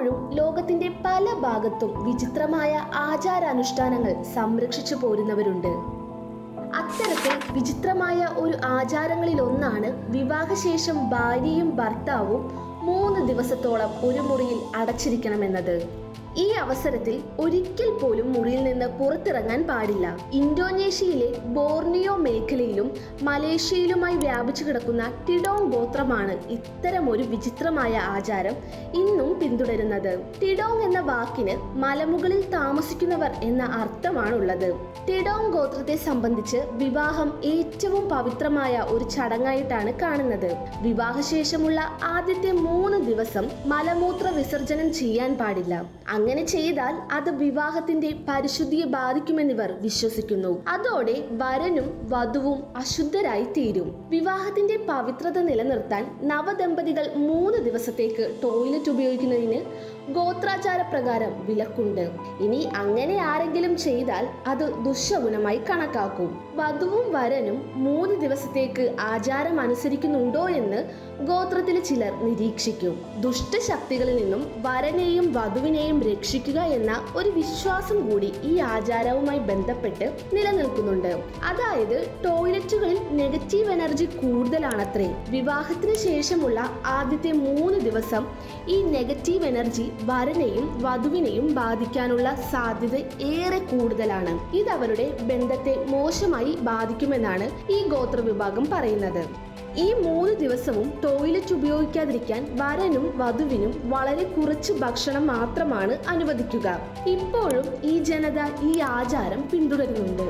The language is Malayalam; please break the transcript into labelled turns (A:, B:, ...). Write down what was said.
A: ഇപ്പോഴും ലോകത്തിന്റെ പല ഭാഗത്തും വിചിത്രമായ ആചാരാനുഷ്ഠാനങ്ങൾ സംരക്ഷിച്ചു പോരുന്നവരുണ്ട്. അത്തരത്തിൽ വിചിത്രമായ ഒരു ആചാരങ്ങളിൽ ഒന്നാണ് വിവാഹശേഷം ഭാര്യയും ഭർത്താവും മൂന്ന് ദിവസത്തോളം ഒരു മുറിയിൽ അടച്ചിരിക്കണമെന്നത്. ഈ അവസരത്തിൽ ഒരിക്കൽ പോലും മുറിയിൽ നിന്ന് പുറത്തിറങ്ങാൻ പാടില്ല. ഇന്തോനേഷ്യയിലെ ബോർണിയോ മേഖലയിലും മലേഷ്യയിലുമായി വ്യാപിച്ചു കിടക്കുന്ന ടിഡോങ് ഗോത്രമാണ് ഇത്തരം ഒരു വിചിത്രമായ ആചാരം ഇന്നും പിന്തുടരുന്നത്. ടിഡോങ് എന്ന വാക്കിന് മലമുകളിൽ താമസിക്കുന്നവർ എന്ന അർത്ഥമാണുള്ളത്. ടിഡോങ് ഗോത്രത്തെ സംബന്ധിച്ച് വിവാഹം ഏറ്റവും പവിത്രമായ ഒരു ചടങ്ങായിട്ടാണ് കാണുന്നത്. വിവാഹശേഷമുള്ള ആദ്യത്തെ മൂന്ന് ദിവസം മലമൂത്ര വിസർജനം ചെയ്യാൻ പാടില്ല. അങ്ങനെ ചെയ്താൽ അത് വിവാഹത്തിന്റെ പരിശുദ്ധിയെ ബാധിക്കുമെന്നിവർ വിശ്വസിക്കുന്നു. അതോടെ വരനും വധുവും അശുദ്ധരായി തീരും വിവാഹത്തിന്റെ പവിത്രത നിലനിർത്താൻ നവദമ്പതികൾ മൂന്ന് ദിവസത്തേക്ക് ടോയ്ലറ്റ് ഉപയോഗിക്കുന്നതിന് ഗോത്രാചാര പ്രകാരം വിലക്കുണ്ട്. ഇനി അങ്ങനെ ആരെങ്കിലും ചെയ്താൽ അത് ദുശകുനമായി കണക്കാക്കും. വധുവും വരനും മൂന്ന് ദിവസത്തേക്ക് ആചാരം അനുസരിക്കുന്നുണ്ടോ എന്ന് ഗോത്രത്തിലെ ചിലർ നിരീക്ഷിക്കും. ദുഷ്ടശക്തികളിൽ നിന്നും വരനെയും വധുവിനെയും രക്ഷിക്കുക എന്ന ഒരു വിശ്വാസം കൂടി ഈ ആചാരവുമായി ബന്ധപ്പെട്ട് നിലനിൽക്കുന്നുണ്ട്. അതായത് ടോയ്ലറ്റുകളിൽ നെഗറ്റീവ് എനർജി കൂടുതലാണത്രേ. വിവാഹത്തിന് ശേഷമുള്ള ആദ്യത്തെ മൂന്ന് ദിവസം ഈ നെഗറ്റീവ് എനർജി വരനെയും വധുവിനെയും ബാധിക്കാനുള്ള സാധ്യത ഏറെ കൂടുതലാണ്. ഇത് അവരുടെ ബന്ധത്തെ മോശമായി ബാധിക്കുമെന്നാണ് ഈ ഗോത്ര വിഭാഗം പറയുന്നത്. ഈ മൂന്ന് ദിവസവും ടോയ്ലറ്റ് ഉപയോഗിക്കാതിരിക്കാൻ വരനും വധുവിനും വളരെ കുറച്ച് ഭക്ഷണം മാത്രമാണ് അനുവദിക്കുക. ഇപ്പോഴും ഈ ജനത ഈ ആചാരം പിന്തുടരുന്നുണ്ട്.